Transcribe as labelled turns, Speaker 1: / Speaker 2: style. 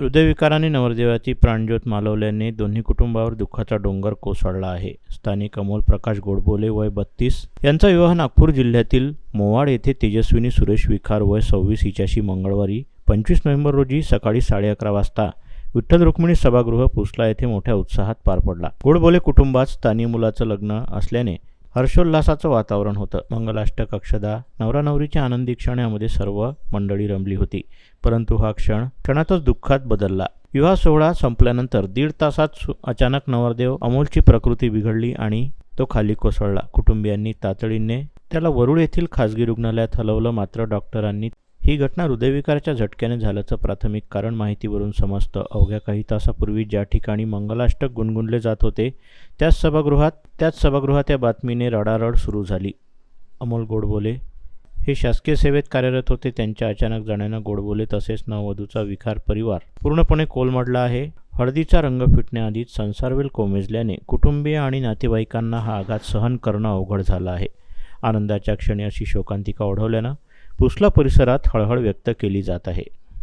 Speaker 1: हृदयविकाराने नवरदेवाची प्राणज्योत मालवल्याने दोन्ही कुटुंबावर दुःखाचा डोंगर कोसळला आहे. स्थानिक अमोल प्रकाश गोडबोले वय बत्तीस. यांचा विवाह नागपूर जिल्ह्यातील मोवाड येथे तेजस्विनी सुरेश विखार वय सव्वीस हिच्याशी मंगळवारी पंचवीस नोव्हेंबर रोजी सकाळी साडे अकरा वाजता विठ्ठल रुक्मिणी सभागृह पुसला येथे मोठ्या उत्साहात पार पडला. गोडबोले कुटुंबात स्थानिक मुलाचं लग्न असल्याने हर्षोल्लासाचं वातावरण होतं. मंगलाष्टक अक्षदा नवरा नवरीच्या आनंदी क्षण यामध्ये सर्व मंडळी रमली होती. परंतु हा क्षण क्षणातच दुःखात बदलला. विवाह सोहळा संपल्यानंतर दीड तासात सु- अचानक नवरदेव अमोलची प्रकृती बिघडली आणि तो खाली कोसळला. कुटुंबियांनी तातडीने त्याला वरुळ येथील खासगी रुग्णालयात हलवलं. मात्र डॉक्टरांनी ही घटना हृदयविकाराच्या झटक्याने झाल्याचं प्राथमिक कारण माहितीवरून समजतं. अवघ्या काही तासापूर्वी ज्या ठिकाणी मंगलाष्टक गुणगुणले जात होते त्याच सभागृहात त्याच सभागृहात या बातमीने रडारड सुरू झाली. अमोल गोडबोले हे शासकीय सेवेत कार्यरत होते. त्यांच्या अचानक जाण्यानं गोडबोले तसेच नववधूचा विकार परिवार पूर्णपणे कोलमडला आहे. हळदीचा रंग फिटण्याआधीच संसारवेल कोमेजल्याने कुटुंबीय आणि नातेवाईकांना हा आघात सहन करणं अवघड झालं आहे. आनंदाच्या क्षणी अशी शोकांतिका ओढवल्यानं पुसला परिसरात हळहळ व्यक्त केली जात आहे.